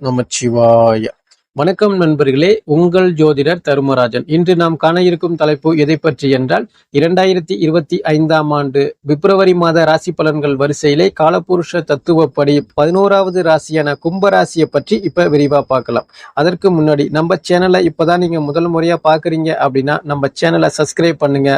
நமச்சிவாய வணக்கம் நண்பர்களே உங்கள் ஜோதிடர் தருமராஜன். இன்று நாம் காண இருக்கும் தலைப்பு எதை பற்றி என்றால் இரண்டாயிரத்தி இருபத்தி ஐந்தாம் ஆண்டு பிப்ரவரி மாத ராசி பலன்கள் வரிசையிலே காலபுருஷ தத்துவப்படி பதினோராவது ராசியான கும்ப ராசியை பற்றி இப்ப விரிவா பார்க்கலாம். அதற்கு முன்னாடி நம்ம சேனலை இப்பதான் நீங்க முதல் முறையா பாக்குறீங்க அப்படின்னா நம்ம சேனலை சப்ஸ்கிரைப் பண்ணுங்க.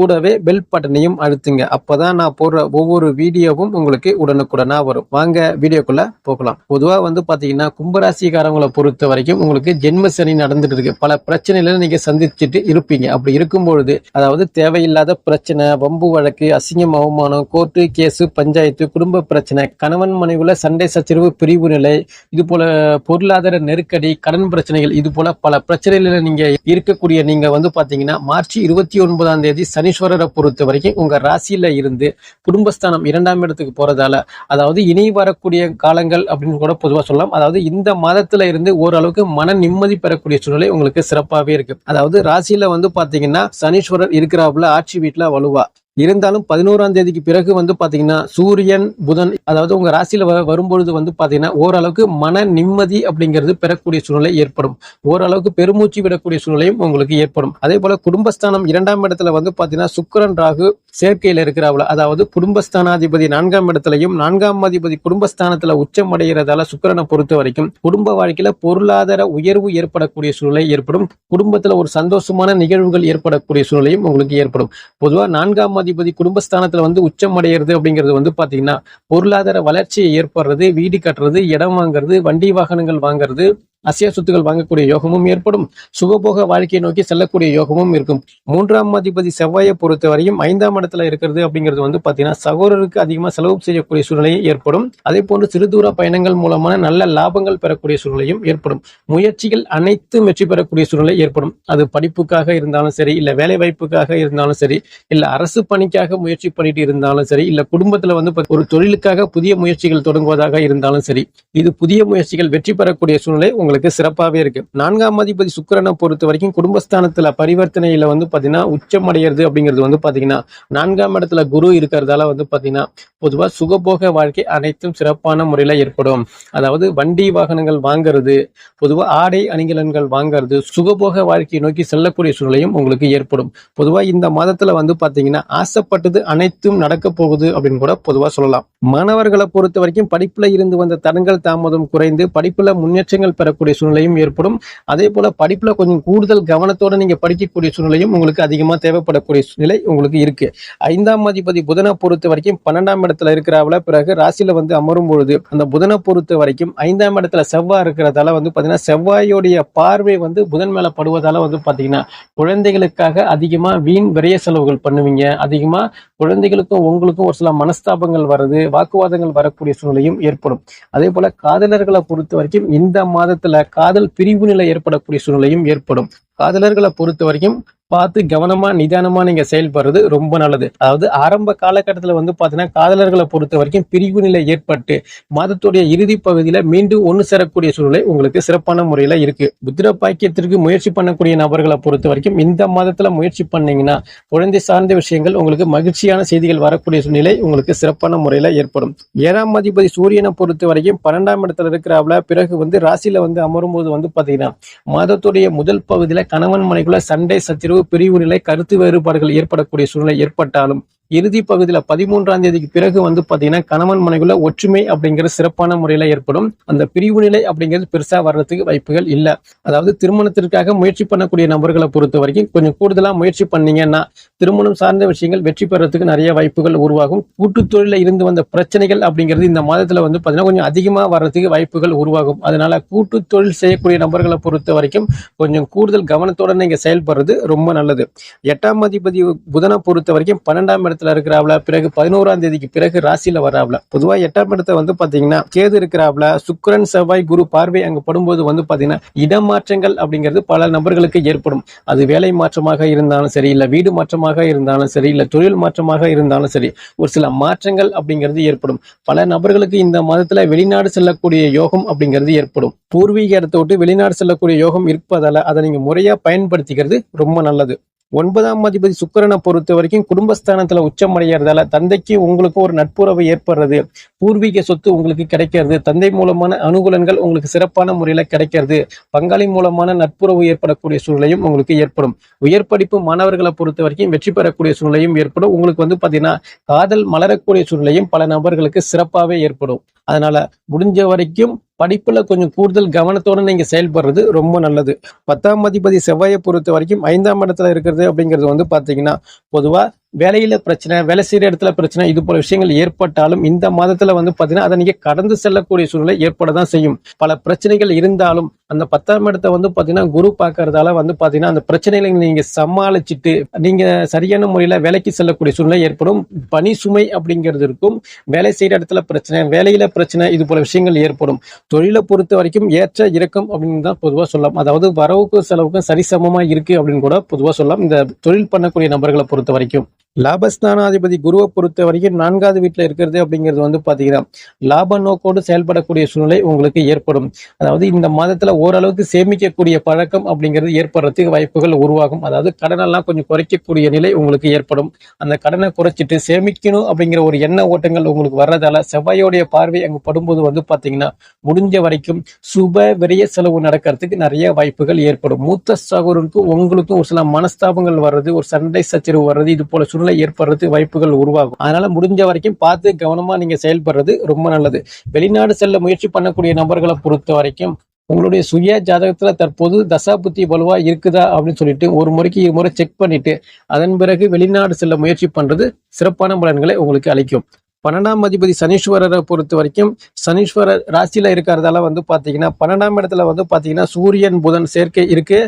கூடவே பெல் பட்டனையும் அழுத்துங்க. அப்பதான் நான் போடுற ஒவ்வொரு வீடியோவும் உங்களுக்கு உடனுக்குடனா வரும். வாங்க வீடியோக்குள்ள போகலாம். பொதுவா வந்து பாத்தீங்கன்னா கும்பராசிக்காரங்களை பொறுத்த வரைக்கும் உங்களுக்கு ஜென்ம சனி நடந்துட்டு இருக்கு பல பிரச்சனைகளை நீங்க சந்திச்சுட்டு இருப்பீங்க. அப்படி இருக்கும் பொழுது அதாவது தேவையில்லாத பிரச்சனை வம்பு வழக்கு அசிங்கம் அவமானம் கோர்ட்டு கேஸு பஞ்சாயத்து குடும்ப பிரச்சனை கணவன் மனைவில சண்டை சச்சரவு பிரிவு நிலை இது போல பொருளாதார நெருக்கடி கடன் பிரச்சனைகள் இது போல பல பிரச்சனைகளில் நீங்க இருக்கக்கூடிய நீங்க வந்து பாத்தீங்கன்னா மார்ச் இருபத்தி ஒன்பதாம் தேதி சனீஸ்வரரை பொறுத்த வரைக்கும் உங்க ராசியில இருந்து குடும்பஸ்தானம் இரண்டாம் இடத்துக்கு போறதால அதாவது இனி வரக்கூடிய காலங்கள் அப்படின்னு கூட பொதுவாக சொல்லலாம். அதாவது இந்த மாதத்துல இருந்து ஓரளவுக்கு மன நிம்மதி பெறக்கூடிய சூழ்நிலை உங்களுக்கு சிறப்பாகவே இருக்கு. அதாவது ராசியில வந்து பாத்தீங்கன்னா சனீஸ்வரர் இருக்கிறாப்புல ஆட்சி வீட்டுல வலுவா. இருந்தாலும் பதினோராம் தேதிக்கு பிறகு வந்து பார்த்தீங்கன்னா சூரியன் புதன் அதாவது உங்கள் ராசியில் வ- வரும்பொழுது வந்து பார்த்தீங்கன்னா ஓரளவுக்கு மன நிம்மதி அப்படிங்கிறது பெறக்கூடிய சூழ்நிலை ஏற்படும். ஓரளவுக்கு பெருமூச்சு விடக்கூடிய சூழ்நிலையும் உங்களுக்கு ஏற்படும். அதே போல் குடும்பஸ்தானம் இரண்டாம் இடத்துல வந்து பார்த்தீங்கன்னா சுக்கிரன் ராகு சேர்க்கையில் இருக்கிறாவுல அதாவது குடும்பஸ்தானாதிபதி நான்காம் இடத்துலையும் நான்காம் அதிபதி குடும்பஸ்தானத்தில் உச்சம் அடைகிறதால சுக்கரனை பொறுத்த வரைக்கும் குடும்ப வாழ்க்கையில் பொருளாதார உயர்வு ஏற்படக்கூடிய சூழ்நிலை ஏற்படும். குடும்பத்தில் ஒரு சந்தோஷமான நிகழ்வுகள் ஏற்படக்கூடிய சூழ்நிலையும் உங்களுக்கு ஏற்படும். பொதுவாக நான்காம் அதிபதி குடும்பஸ்தானத்துல வந்து உச்சம் அடையிறது அப்படிங்கிறது வந்து பாத்தீங்கன்னா பொருளாதார வளர்ச்சியை ஏற்படுறது வீடு கட்டுறது இடம் வாங்குறது வண்டி வாகனங்கள் வாங்குறது அசைய சொத்துக்கள் வாங்கக்கூடிய யோகமும் ஏற்படும். சுகபோக வாழ்க்கையை நோக்கி செல்லக்கூடிய யோகமும் இருக்கும். மூன்றாம் அதிபதி செவ்வாயை பொறுத்த வரையும் ஐந்தாம் இடத்துல இருக்கிறது அப்படிங்கிறது வந்து பாத்தீங்கன்னா சகோதரருக்கு அதிகமா செலவு செய்யக்கூடிய சூழ்நிலை ஏற்படும். அதே போன்று சிறு தூர பயணங்கள் மூலமான நல்ல லாபங்கள் பெறக்கூடிய சூழ்நிலையும் ஏற்படும். முயற்சிகள் அனைத்தும் வெற்றி பெறக்கூடிய சூழ்நிலை ஏற்படும். அது படிப்புக்காக இருந்தாலும் சரி இல்ல வேலை வாய்ப்புக்காக இருந்தாலும் சரி இல்ல அரசு பணிக்காக முயற்சி பண்ணிட்டு இருந்தாலும் சரி இல்ல குடும்பத்துல வந்து ஒரு தொழிலுக்காக புதிய முயற்சிகள் தொடங்குவதாக இருந்தாலும் சரி இது புதிய முயற்சிகள் வெற்றி பெறக்கூடிய சூழ்நிலை உங்களுக்கு சிறப்பாகவே இருக்கு. நான்காம் அதிபதி சுக்கிரனை பொறுத்த வரைக்கும் குடும்பஸ்தானத்துல பரிவர்த்தனையில வந்து பாத்தீங்கன்னா உச்சம் அப்படிங்கிறது வந்து பாத்தீங்கன்னா நான்காம் இடத்துல குரு இருக்கிறதால வந்து பாத்தீங்கன்னா பொதுவா சுகபோக வாழ்க்கை அனைத்தும் சிறப்பான முறையில ஏற்படும். அதாவது வண்டி வாகனங்கள் வாங்குறது பொதுவா ஆடை அணிகலன்கள் வாங்குறது சுகபோக வாழ்க்கையை நோக்கி செல்லக்கூடிய சூழ்நிலையும் உங்களுக்கு ஏற்படும். பொதுவா இந்த மாதத்துல வந்து பாத்தீங்கன்னா ஆசைப்பட்டது அனைத்தும் நடக்க போகுது அப்படின்னு கூட பொதுவா சொல்லலாம். மாணவர்களை பொறுத்த வரைக்கும் படிப்புல இருந்து வந்த தடங்கள் தாமதம் குறைந்து படிப்புல முன்னேற்றங்கள் பெற இருக்கக்கூடிய சூழ்நிலையும் ஏற்படும். அதே போல படிப்புல கொஞ்சம் கூடுதல் கவனத்தோட நீங்க படிக்கக்கூடிய சூழ்நிலையும் உங்களுக்கு அதிகமா தேவைப்படக்கூடிய நிலை உங்களுக்கு இருக்கு. ஐந்தாம் அதிபதி புதனை பொறுத்த வரைக்கும் பன்னெண்டாம் இடத்துல இருக்கிறாவில பிறகு ராசியில வந்து அமரும் பொழுது அந்த புதனை பொறுத்த வரைக்கும் ஐந்தாம் இடத்துல செவ்வாய் இருக்கிறதால வந்து பாத்தீங்கன்னா செவ்வாயோடைய பார்வை வந்து புதன் மேல படுவதால வந்து பாத்தீங்கன்னா குழந்தைகளுக்காக அதிகமா வீண் விரைய செலவுகள் பண்ணுவீங்க. அதிகமா குழந்தைகளுக்கும் உங்களுக்கும் ஒரு சில மனஸ்தாபங்கள் வருது வாக்குவாதங்கள் வரக்கூடிய சூழ்நிலையும் ஏற்படும். அதே போல காதலர்களை பொறுத்த வரைக்கும் இந்த மாதத்துல காதல் பிரிவு நிலை ஏற்படக்கூடிய சூழ்நிலையும் ஏற்படும். காதலர்களை பொறுத்த வரைக்கும் பார்த்து கவனமா நிதானமா நீங்க செயல்படுறது ரொம்ப நல்லது. அதாவது ஆரம்ப காலகட்டத்தில் வந்து பாத்தீங்கன்னா காதலர்களை பொறுத்த வரைக்கும் பிரிவு நிலை ஏற்பட்டு மாதத்துடைய இறுதி பகுதியில மீண்டும் ஒன்று சேரக்கூடிய சூழ்நிலை உங்களுக்கு சிறப்பான முறையில இருக்கு. புத்திர பாக்கியத்திற்கு முயற்சி பண்ணக்கூடிய நபர்களை பொறுத்த வரைக்கும் இந்த மாதத்துல முயற்சி பண்ணீங்கன்னா குழந்தை சார்ந்த விஷயங்கள் உங்களுக்கு மகிழ்ச்சியான செய்திகள் வரக்கூடிய சூழ்நிலை உங்களுக்கு சிறப்பான முறையில ஏற்படும். ஏழாம் அதிபதி சூரியனை பொறுத்த வரைக்கும் பன்னெண்டாம் இடத்துல இருக்கிறாப்ல பிறகு வந்து ராசியில வந்து அமரும் போது வந்து பாத்தீங்கன்னா மாதத்துடைய முதல் பகுதியில கணவன் மனைக்குள்ள சண்டை பிரிவு நிலை கருத்து வேறுபாடுகள் ஏற்படக்கூடிய சூழ்நிலை ஏற்பட்டாலும் இறுதி பகுதியில பதிமூன்றாம் தேதிக்கு பிறகு வந்து பாத்தீங்கன்னா கணவன் மனைக்குள்ள ஒற்றுமை அப்படிங்கிறது சிறப்பான முறையில ஏற்படும். அந்த பிரிவு நிலை அப்படிங்கிறது பெருசா வர்றதுக்கு வாய்ப்புகள் இல்ல. அதாவது திருமணத்திற்காக முயற்சி பண்ணக்கூடிய நபர்களை பொறுத்த வரைக்கும் கொஞ்சம் கூடுதலா முயற்சி பண்ணீங்கன்னா திருமணம் சார்ந்த விஷயங்கள் வெற்றி பெறத்துக்கு நிறைய வாய்ப்புகள் உருவாகும். கூட்டுத் தொழில இருந்து வந்த பிரச்சனைகள் அப்படிங்கிறது இந்த மாதத்துல வந்து பாத்தீங்கன்னா கொஞ்சம் அதிகமா வர்றதுக்கு வாய்ப்புகள் உருவாகும். அதனால கூட்டு தொழில் செய்யக்கூடிய நபர்களை பொறுத்த வரைக்கும் கொஞ்சம் கூடுதல் கவனத்தோட நீங்க செயல்படுறது ரொம்ப நல்லது. எட்டாம் அதிபதி புதனை பொறுத்த வரைக்கும் பன்னெண்டாம் இடத்துல இருக்கிறாப்ல பிறகு பதினோராம் தேதிக்கு பிறகு ராசியில வராப்ல பொதுவா எட்டாம் இடத்தை வந்து பாத்தீங்கன்னா கேது இருக்கிறாப்ல சுக்கரன் செவ்வாய் குரு பார்வை அங்க படும்போது வந்து பாத்தீங்கன்னா இடமாற்றங்கள் அப்படிங்கிறது பல நபர்களுக்கு ஏற்படும். அது வேலை மாற்றமாக இருந்தாலும் சரி இல்ல வீடு மாற்றமாக இருந்தாலும் சரி இல்ல தொழில் மாற்றமாக இருந்தாலும் சரி ஒரு சில மாற்றங்கள் அப்படிங்கிறது ஏற்படும். பல நபர்களுக்கு இந்த மாதத்துல வெளிநாடு செல்லக்கூடிய யோகம் அப்படிங்கிறது ஏற்படும். பூர்வீக இடத்தை விட்டு வெளிநாடு செல்லக்கூடிய யோகம் இருப்பதால அதை நீங்க முறையா பயன்படுத்திக்கிறது ரொம்ப நல்லது. ஒன்பதாம் அதிபதி சுக்கிரனை பொறுத்த வரைக்கும் குடும்பஸ்தானத்துல உச்சம் அடைகிறதால தந்தைக்கு உங்களுக்கு ஒரு நட்புறவு ஏற்படுறது பூர்வீக சொத்து உங்களுக்கு கிடைக்கிறது தந்தை மூலமான அனுகூலங்கள் உங்களுக்கு சிறப்பான முறையில கிடைக்கிறது பங்காளி மூலமான நட்புறவு ஏற்படக்கூடிய சூழ்நிலையும் உங்களுக்கு ஏற்படும். உயர் படிப்பு மாணவர்களை பொறுத்த வரைக்கும் வெற்றி பெறக்கூடிய சூழ்நிலையும் ஏற்படும். உங்களுக்கு வந்து பாத்தீங்கன்னா காதல் மலரக்கூடிய சூழ்நிலையும் பல நபர்களுக்கு சிறப்பாகவே ஏற்படும். அதனால முடிஞ்ச வரைக்கும் படிப்புல கொஞ்சம் கூடுதல் கவனத்தோட நீங்க செயல்படுறது ரொம்ப நல்லது. பத்தாம் அதிபதி செவ்வாயை பொறுத்த வரைக்கும் ஐந்தாம் இடத்துல இருக்கிறது அப்படிங்கிறது வந்து பாத்தீங்கன்னா பொதுவா வேலையில பிரச்சனை வேலை செய்யற இடத்துல பிரச்சனை இது போல விஷயங்கள் ஏற்பட்டாலும் இந்த மாதத்துல வந்து பாத்தீங்கன்னா அதை நீங்க கடந்து செல்லக்கூடிய சூழ்நிலை ஏற்பட தான் செய்யும். பல பிரச்சனைகள் இருந்தாலும் அந்த பத்தாம் இடத்தை வந்து பாத்தீங்கன்னா குரு பார்க்கறதால வந்து பாத்தீங்கன்னா அந்த பிரச்சனைகளை நீங்க சமாளிச்சுட்டு நீங்க சரியான முறையில வேலைக்கு செல்லக்கூடிய சூழ்நிலை ஏற்படும். பணி சுமை அப்படிங்கிறது இருக்கும். வேலை செய்யற இடத்துல பிரச்சனை வேலையில பிரச்சனை இது போல விஷயங்கள் ஏற்படும். தொழிலை பொறுத்த வரைக்கும் ஏற்ற இறக்கம் அப்படின்னு தான் பொதுவா சொல்லலாம். அதாவது வரவுக்கும் செலவுக்கும் சரிசமமா இருக்கு அப்படின்னு கூட பொதுவா சொல்லலாம். இந்த தொழில் பண்ணக்கூடிய நபர்களை பொறுத்த வரைக்கும். லாபஸ்தானாதிபதி குருவை பொறுத்த வரைக்கும் நான்காவது வீட்டில் இருக்கிறது அப்படிங்கிறது வந்து பார்த்தீங்கன்னா லாப நோக்கோடு செயல்படக்கூடிய சூழ்நிலை உங்களுக்கு ஏற்படும். அதாவது இந்த மாதத்தில் ஓரளவுக்கு சேமிக்கக்கூடிய பழக்கம் அப்படிங்கிறது ஏற்படுறதுக்கு வாய்ப்புகள் உருவாகும். அதாவது கடனெல்லாம் கொஞ்சம் குறைக்கக்கூடிய நிலை உங்களுக்கு ஏற்படும். அந்த கடனை குறைச்சிட்டு சேமிக்கணும் அப்படிங்கிற ஒரு எண்ண ஓட்டங்கள் உங்களுக்கு வர்றதால செவ்வாயோடைய பார்வை அங்கு படும்போது வந்து பார்த்தீங்கன்னா முடிஞ்ச வரைக்கும் சுப விரைய செலவு நடக்கிறதுக்கு நிறைய வாய்ப்புகள் ஏற்படும். மூத்த சகோதரனுக்கும் உங்களுக்கும் ஒரு சில மனஸ்தாபங்கள் வர்றது ஒரு சண்டை சச்சரவு வர்றது இது போல சூழ்நிலை ஏற்படுறது வாய்ப்புகள் உருவாகும். அதனால முடிஞ்ச வரைக்கும் பார்த்து கவனமா நீங்க செயல்படுறது ரொம்ப நல்லது. வெளிநாடு செல்ல முயற்சி பண்ணக்கூடிய நபர்களை பொறுத்த வரைக்கும் உங்களுடைய சுய ஜாதகத்துல தற்போது தசாபுத்தி வலுவா இருக்குதா அப்படின்னு சொல்லிட்டு ஒரு முறைக்கு இருமுறை செக் பண்ணிட்டு அதன் பிறகு வெளிநாடு செல்ல முயற்சி பண்றது சிறப்பான பலன்களை உங்களுக்கு அளிக்கும். பன்னெண்டாம் அதிபதி சனீஸ்வரரை பொறுத்த வரைக்கும் சனீஸ்வரர் ராசியில இருக்கிறதால வந்து பாத்தீங்கன்னா பன்னெண்டாம் இடத்துல வந்து பாத்தீங்கன்னா சூரியன் புதன் சேர்க்கை இருக்கு.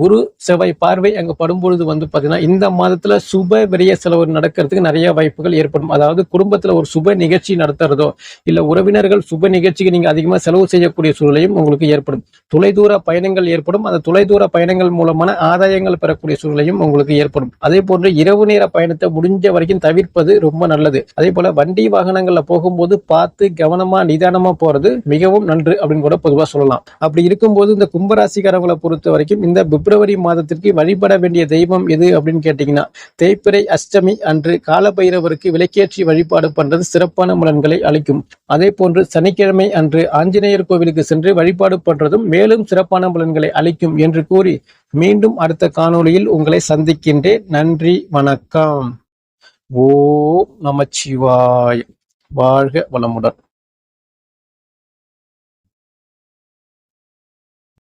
குரு செவ்வாய் பார்வை அங்க படும்பொழுது வந்து பாத்தீங்கன்னா இந்த மாதத்துல சுப விரைய செலவு நடக்கிறதுக்கு நிறைய வாய்ப்புகள் ஏற்படும். அதாவது குடும்பத்துல ஒரு சுப நிகழ்ச்சி நடத்துறதோ இல்ல உறவினர்கள் சுப நிகழ்ச்சிக்கு நீங்க அதிகமா செலவு செய்யக்கூடிய சூழ்நிலையும் உங்களுக்கு ஏற்படும். தொலைதூர பயணங்கள் ஏற்படும். அந்த தொலைதூர பயணங்கள் மூலமான ஆதாயங்கள் பெறக்கூடிய சூழ்நிலையும் உங்களுக்கு ஏற்படும். அதே போன்று இரவு நேர பயணத்தை முடிஞ்ச வரைக்கும் தவிர்ப்பது ரொம்ப நல்லது. அதே போல வண்டி வாகனங்களில் போகும்போது பார்த்து கவனமாக நிதானமாக போகிறது மிகவும் நன்று அப்படின்னு கூட பொதுவாக சொல்லலாம். அப்படி இருக்கும்போது இந்த கும்பராசிக்காரங்களை பொறுத்த வரைக்கும் இந்த பிப்ரவரி மாதத்திற்கு வழிபட வேண்டிய தெய்வம் எது அப்படின்னு கேட்டிங்கன்னா தேய்பிறை அஷ்டமி அன்று காலபைரவருக்கு விலக்கேற்றி வழிபாடு பண்ணுறது சிறப்பான பலன்களை அளிக்கும். அதே போன்று சனிக்கிழமை அன்று ஆஞ்சநேயர் கோவிலுக்கு சென்று வழிபாடு பண்ணுறதும் மேலும் சிறப்பான பலன்களை அளிக்கும் என்று கூறி மீண்டும் அடுத்த காணொளியில் உங்களை சந்திக்கின்றேன். நன்றி வணக்கம். ஓம் நமச்சிவாய் வாழ்க வளமுடன்.